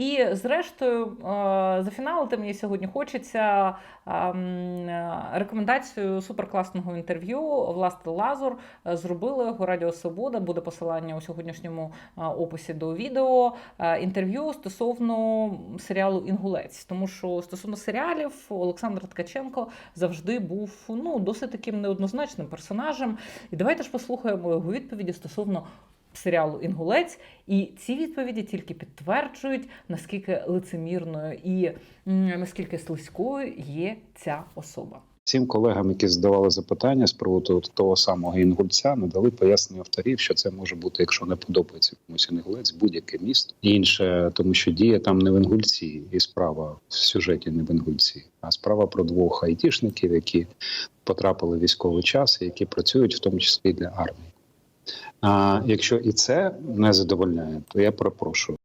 і зрештою, е, зафіналити мені сьогодні хочеться ем, рекомендацію суперкласного інтерв'ю. Власне Лазур е, зробили його Радіо Свобода. Буде посилання у сьогоднішньому е, описі до відео. Інтерв'ю стосовно серіалу Інгулець, тому що стосовно серіалів Олександр Ткаченко завжди був ну досить таким неоднозначним персонажем. І давайте ж послухаємо його відповіді стосовно серіалу Інгулець. І ці відповіді тільки підтверджують, наскільки лицемірною і наскільки слизькою є ця особа. Всім колегам, які задавали запитання з приводу того самого інгульця, надали пояснення авторів, що це може бути, якщо не подобається комусь інгулець, будь-яке місто інше, тому що діє там не в інгульці, і справа в сюжеті не в інгульці, а справа про двох айтішників, які потрапили в військовий час, і які працюють в тому числі для армії. А якщо і це не задовольняє, то я перепрошую.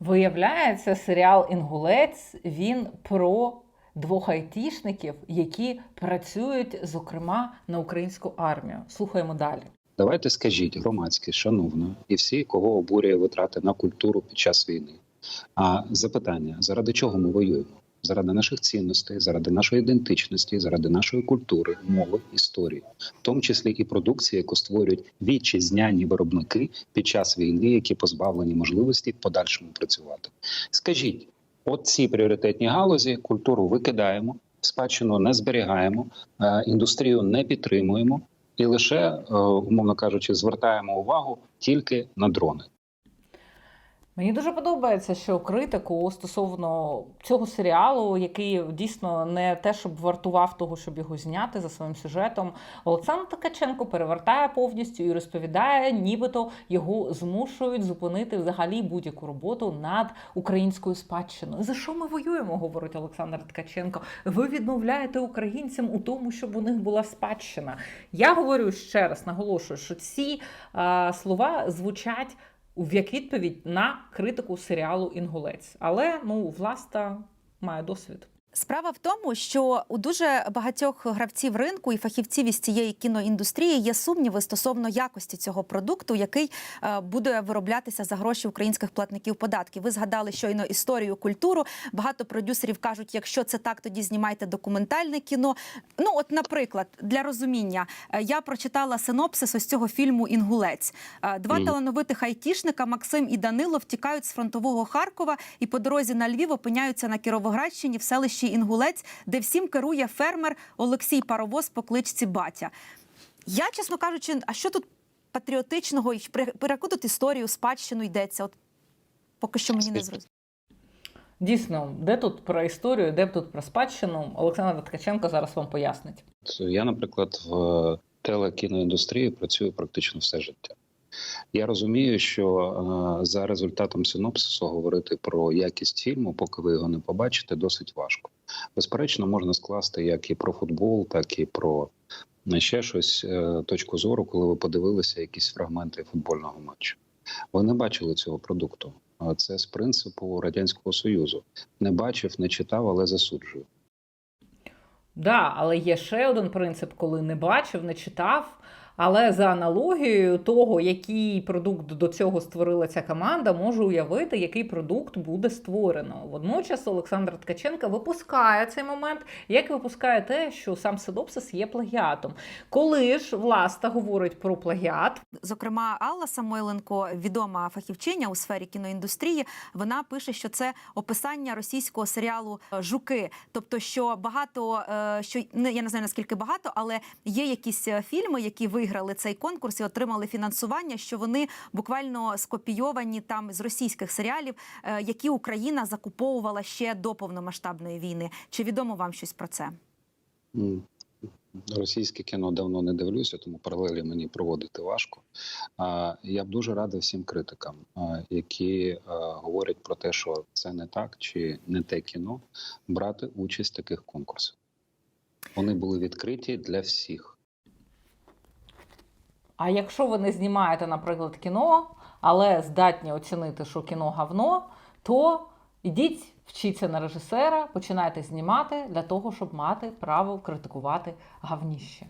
Виявляється, серіал Інгулець він про двох айтішників, які працюють, зокрема, на українську армію. Слухаємо далі. Давайте скажіть громадське, шановно, і всі, кого обурює витрати на культуру під час війни. А запитання: заради чого ми воюємо? Заради наших цінностей, заради нашої ідентичності, заради нашої культури, мови, історії, в тому числі і продукції, яку створюють вітчизняні виробники під час війни, які позбавлені можливості в подальшому працювати. Скажіть, от ці пріоритетні галузі культуру викидаємо, спадщину не зберігаємо, е, індустрію не підтримуємо і лише, е, умовно кажучи, звертаємо увагу тільки на дрони. Мені дуже подобається, що критику стосовно цього серіалу, який дійсно не те, щоб вартував того, щоб його зняти за своїм сюжетом, Олександр Ткаченко перевертає повністю і розповідає, нібито його змушують зупинити взагалі будь-яку роботу над українською спадщиною. За що ми воюємо? говорить Олександр Ткаченко. Ви відмовляєте українцям у тому, щоб у них була спадщина. Я говорю ще раз, наголошую, що ці а, слова звучать як відповідь на критику серіалу Інгулець. Але ну, власта має досвід. Справа в тому, що у дуже багатьох гравців ринку і фахівців із цієї кіноіндустрії є сумніви стосовно якості цього продукту, який е, буде вироблятися за гроші українських платників податків. Ви згадали щойно історію, культуру. Багато продюсерів кажуть, якщо це так, тоді знімайте документальне кіно. Ну, от, наприклад, для розуміння, е, я прочитала синопсис ось цього фільму Інгулець. Е, Два Мгм. талановитих айтішника Максим і Данило втікають з фронтового Харкова і по дорозі на Львів опиняються на Кіровоградщині в селищі Інгулець, де всім керує фермер Олексій Паровоз по кличці Батя. Я, чесно кажучи, а що тут патріотичного і яку тут історію, спадщину йдеться? От поки що мені не зрозуміло. Дійсно, де тут про історію, де тут про спадщину, Олександр Ткаченко зараз вам пояснить. Я, наприклад, в телекіноіндустрії працюю практично все життя. Я розумію, що е, за результатом синопсису говорити про якість фільму, поки ви його не побачите, досить важко. Безперечно, можна скласти як і про футбол, так і про е, ще щось е, точку зору, коли ви подивилися якісь фрагменти футбольного матчу. Ви не бачили цього продукту. Це з принципу радянського союзу. Не бачив, не читав, але засуджую. Да, але є ще один принцип, коли не бачив, не читав. Але за аналогією того, який продукт до цього створила ця команда, можу уявити, який продукт буде створено. Водночас Олександр Ткаченко випускає цей момент, як випускає те, що сам синопсис є плагіатом. Коли ж власта говорить про плагіат, Зокрема, Алла Самойленко, відома фахівчиня у сфері кіноіндустрії, вона пише, що це описання російського серіалу Жуки. Тобто, що багато е, що не я не знаю наскільки багато, але є якісь е, фільми, які виграли цей конкурс і отримали фінансування, що вони буквально скопійовані там з російських серіалів, е, які Україна закуповувала ще до повномасштабної війни. Чи відомо вам щось про це? Російське кіно давно не дивлюся, тому паралелі мені проводити важко. Я б дуже радий всім критикам, які говорять про те, що це не так чи не те кіно, брати участь в таких конкурсах. Вони були відкриті для всіх. А якщо ви не знімаєте, наприклад, кіно, але здатні оцінити, що кіно гавно, то Ідіть, вчіться на режисера, починайте знімати для того, щоб мати право критикувати гавніще.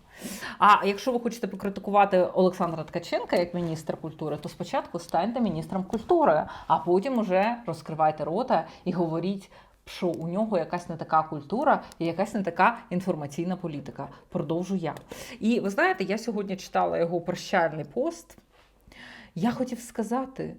А якщо ви хочете покритикувати Олександра Ткаченка як міністра культури, то спочатку станьте міністром культури, а потім уже розкривайте рота і говоріть. Що у нього якась не така культура і якась не така інформаційна політика. Продовжу я. І ви знаєте, я сьогодні читала його прощальний пост. Я хотів сказати,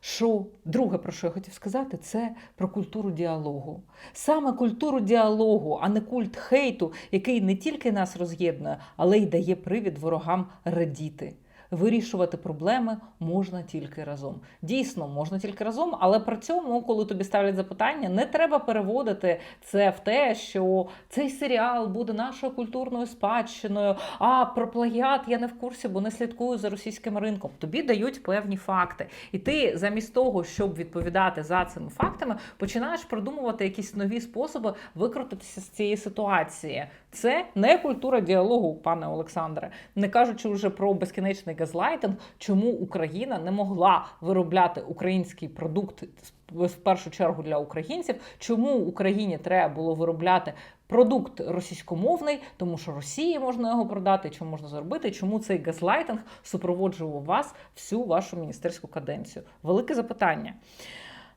що друге, про що я хотів сказати, це про культуру діалогу. Саме культуру діалогу, а не культ хейту, який не тільки нас роз'єднує, але й дає привід ворогам радіти. Вирішувати проблеми можна тільки разом. Дійсно, можна тільки разом, але при цьому, коли тобі ставлять запитання, не треба переводити це в те, що цей серіал буде нашою культурною спадщиною. А про плагіат я не в курсі, бо не слідкую за російським ринком. Тобі дають певні факти, і ти замість того, щоб відповідати за цими фактами, починаєш продумувати якісь нові способи викрутитися з цієї ситуації. Це не культура діалогу, пане Олександре. Не кажучи вже про безкінечний газлайтинг, чому Україна не могла виробляти український продукт в першу чергу для українців, чому Україні треба було виробляти продукт російськомовний, тому що Росії можна його продати, чому можна зробити, чому цей газлайтинг супроводжував вас всю вашу міністерську каденцію? Велике запитання.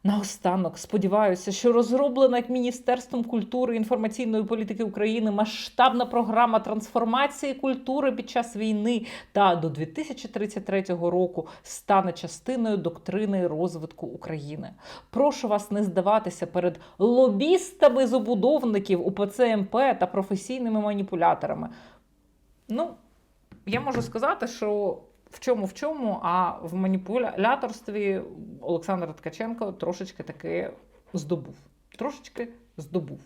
Наостанок сподіваюся, що розроблена Міністерством культури і інформаційної політики України масштабна програма трансформації культури під час війни та до 2033 року стане частиною доктрини розвитку України. Прошу вас не здаватися перед лобістами забудовників УПЦ МП та професійними маніпуляторами. Ну, я можу сказати, що в чому в чому, а в маніпуляторстві Олександр Ткаченко трошечки таки здобув. Трошечки здобув.